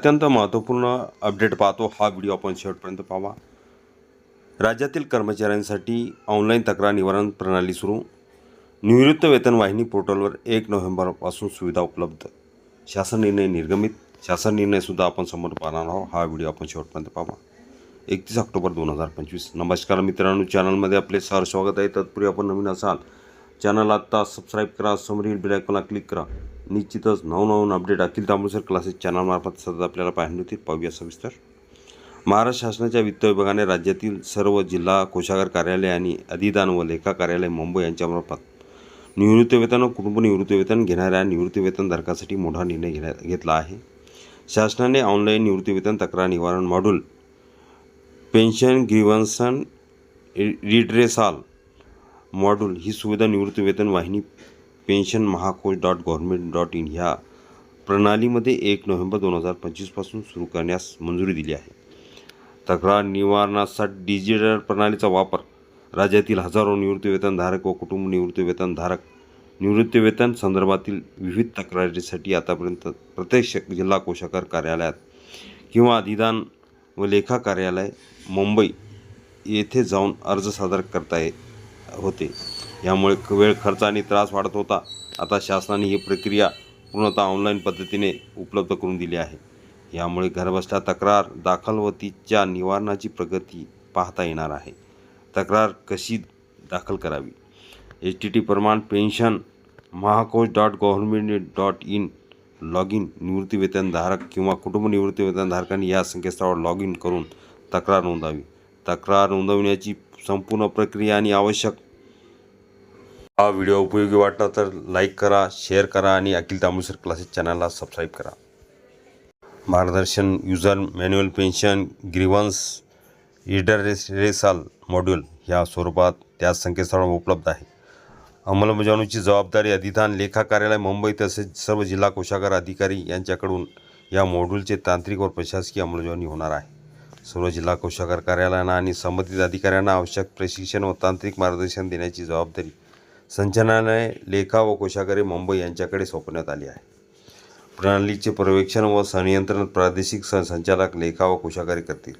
अत्यंत महत्त्वपूर्ण अपडेट पाहतो हा व्हिडिओ आपण शेवटपर्यंत पाहावा. राज्यातील कर्मचाऱ्यांसाठी ऑनलाईन तक्रार निवारण प्रणाली सुरू. निवृत्त वेतन वाहिनी पोर्टलवर एक नोव्हेंबरपासून सुविधा उपलब्ध. शासन निर्णय निर्गमित. शासन निर्णयसुद्धा आपण समोर पाहणार आहोत. हा व्हिडिओ आपण शेवटपर्यंत पाहावा. एकतीस ऑक्टोबर दोन हजार पंचवीस. नमस्कार मित्रांनो चॅनलमध्ये आपले सर स्वागत आहे. तत्पूर्वी आपण नवीन असाल चॅनल आत्ता सबस्क्राईब करा समोरील बेल क्लिक करा. निश्चितच नवनवीन अपडेट अखिल तांबूसर क्लासेस चॅनलमार्फत सतत आपल्याला पाहायला मिळतील. पाहूया सविस्तर. महाराष्ट्र शासनाच्या वित्त विभागाने राज्यातील सर्व जिल्हा कोषागार कार्यालय आणि अधिदान व लेखा कार्यालय मुंबई यांच्यामार्फत निवृत्तीवेतन व कुटुंब निवृत्तीवेतन घेणाऱ्या निवृत्तीवेतनधारकासाठी मोठा निर्णय घेण्या घेतला आहे. शासनाने ऑनलाईन निवृत्तीवेतन तक्रार निवारण module pension grievance redressal module ही सुविधा निवृत्तीवेतन वाहिनी pension Mahakosh dot government dot in ह्या प्रणालीमध्ये एक नोव्हेंबर दोन हजार पंचवीसपासून सुरू करण्यास मंजुरी दिली आहे. तक्रार निवारणासाठी डिजिटल प्रणालीचा वापर राज्यातील हजारो निवृत्तीवेतनधारक व कुटुंब निवृत्तीवेतनधारक निवृत्तीवेतन संदर्भातील विविध तक्रारीसाठी आतापर्यंत प्रत्येक जिल्हा कोषागार कार्यालयात किंवा अधिदान व लेखा कार्यालय मुंबई येथे जाऊन अर्ज सादर करता ये होते. यामुळे वेळ खर्च आणि त्रास वाढत होता. आता शासनाने ही प्रक्रिया पूर्णतः ऑनलाईन पद्धतीने उपलब्ध करून दिली आहे. यामुळे घरबसल्या तक्रार दाखल व तिच्या निवारणाची प्रगती पाहता येणार आहे. तक्रार कशी दाखल करावी? एच टी टी प्रमाण pension Mahakosh dot government dot in log in निवृत्तीवेतनधारक किंवा कुटुंब निवृत्तीवेतनधारकांनी या संकेतस्थळावर लॉग इन करून तक्रार नोंदावी. तक्रार नोंदवण्याची संपूर्ण प्रक्रिया आणि आवश्यक हा व्हिडिओ उपयोगी वाटला तर लाईक करा शेअर करा आणि अखिल तांबूसर क्लासेस चॅनलला सबस्क्राईब करा. मार्गदर्शन user manual pension grievance redressal module ह्या स्वरूपात त्या संकेतस्थळावर उपलब्ध आहे. अंमलबजावणीची जबाबदारी अधिधान लेखा कार्यालय मुंबई तसेच सर्व जिल्हा कोषागार अधिकारी यांच्याकडून या मॉड्यूलचे तांत्रिक व प्रशासकीय अंमलबजावणी होणार आहे. सर्व जिल्हा कोषागार कार्यालयांना आणि संबंधित अधिकाऱ्यांना आवश्यक प्रशिक्षण व तांत्रिक मार्गदर्शन देण्याची जबाबदारी संचालनालय लेखा व कोशागारी मुंबई यांच्याकडे सोपवण्यात आली आहे. प्रणालीचे पर्यवेक्षण व संनियंत्रण प्रादेशिक स संचालक लेखा व कोशागारी करतील.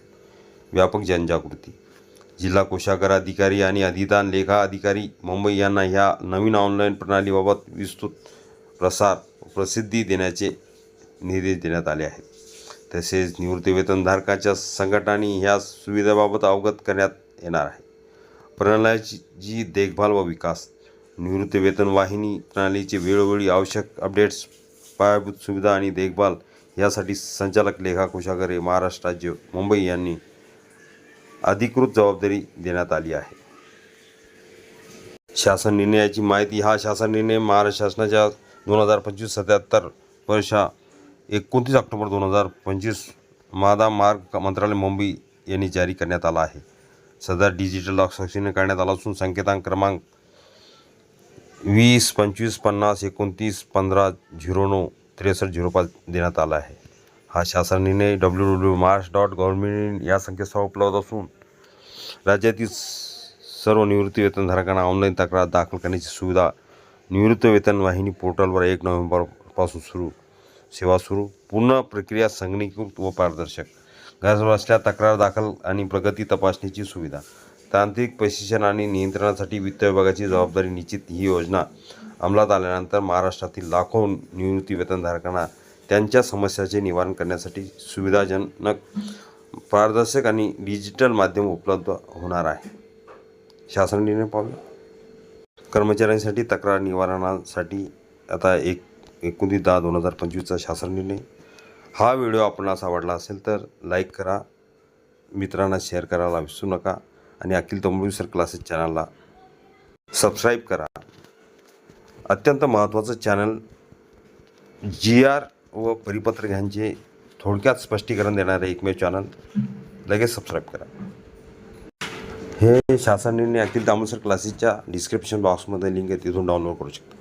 व्यापक जनजागृती. जिल्हा कोशागार अधिकारी आणि अधिदान लेखा अधिकारी मुंबई यांना ह्या नवीन ऑनलाईन प्रणालीबाबत विस्तृत प्रसार प्रसिद्धी देण्याचे निर्देश देण्यात आले आहेत. तसेच निवृत्तीवेतनधारकाच्या संघटनांनी ह्या सुविधेबाबत अवगत करण्यात येणार आहे. प्रणालीची जी देखभाल व विकास निवृत्तीवेतन वाहिनी प्रणालीचे वेळोवेळी आवश्यक अपडेट्स पायाभूत सुविधा आणि देखभाल यासाठी संचालक लेखा कोशागरे महाराष्ट्र राज्य मुंबई यांनी अधिकृत जबाबदारी देण्यात आली आहे. शासन निर्णयाची माहिती हा शासन निर्णय महाराष्ट्र शासनाच्या दोन हजार पंचवीस सत्याहत्तर वर्षा एकोणतीस ऑक्टोबर दोन हजार पंचवीस मादा मार्ग मंत्रालय मुंबई यांनी जारी करण्यात आला आहे. सध्या डिजिटल लॉक सक्षम करण्यात आला असून संकेतांक क्रमांक वीस पंचवीस पन्नास एकोणतीस पंधरा झिरो नऊ त्रेसष्ट झिरो पाच देण्यात आला आहे. हा शासन निर्णय W W Maharashtra dot government या संकेतस्थळावर उपलब्ध असून राज्यातील सर्व निवृत्ती वेतनधारकांना ऑनलाईन तक्रार दाखल करण्याची सुविधा निवृत्त वेतन वाहिनी पोर्टलवर एक नोव्हेंबरपासून सुरू सेवा सुरू पूर्ण प्रक्रिया संगणीकृत व पारदर्शक. गरज असल्या तक्रार दाखल आणि प्रगती तपासणीची सुविधा. तांत्रिक प्रशिक्षण आणि नियंत्रणासाठी वित्त विभागाची जबाबदारी निश्चित ही योजना अंमलात आल्यानंतर महाराष्ट्रातील लाखो निवृत्ती वेतनधारकांना त्यांच्या समस्याचे निवारण करण्यासाठी सुविधाजनक पारदर्शक आणि डिजिटल माध्यम उपलब्ध होणार आहे. शासन निर्णय पाहूया कर्मचाऱ्यांसाठी तक्रार निवारणासाठी आता एक एकोणतीस दहा दोन हजार पंचवीसचा शासन निर्णय. हा व्हिडिओ आपणास आवडला असेल तर लाईक करा. मित्रांना शेअर करायला विसरू नका. आणि अखिल तंबुसर क्लासेस चॅनलला सबस्क्राईब करा. अत्यंत महत्त्वाचं चॅनल जी आर व परिपत्रक यांचे थोडक्यात स्पष्टीकरण देणारे एकमेव चॅनल लगेच सबस्क्राईब करा. हे शासन निर्णय अखिल तांबूसर क्लासेसच्या डिस्क्रिप्शन बॉक्समध्ये लिंक आहे तिथून डाउनलोड करू शकता.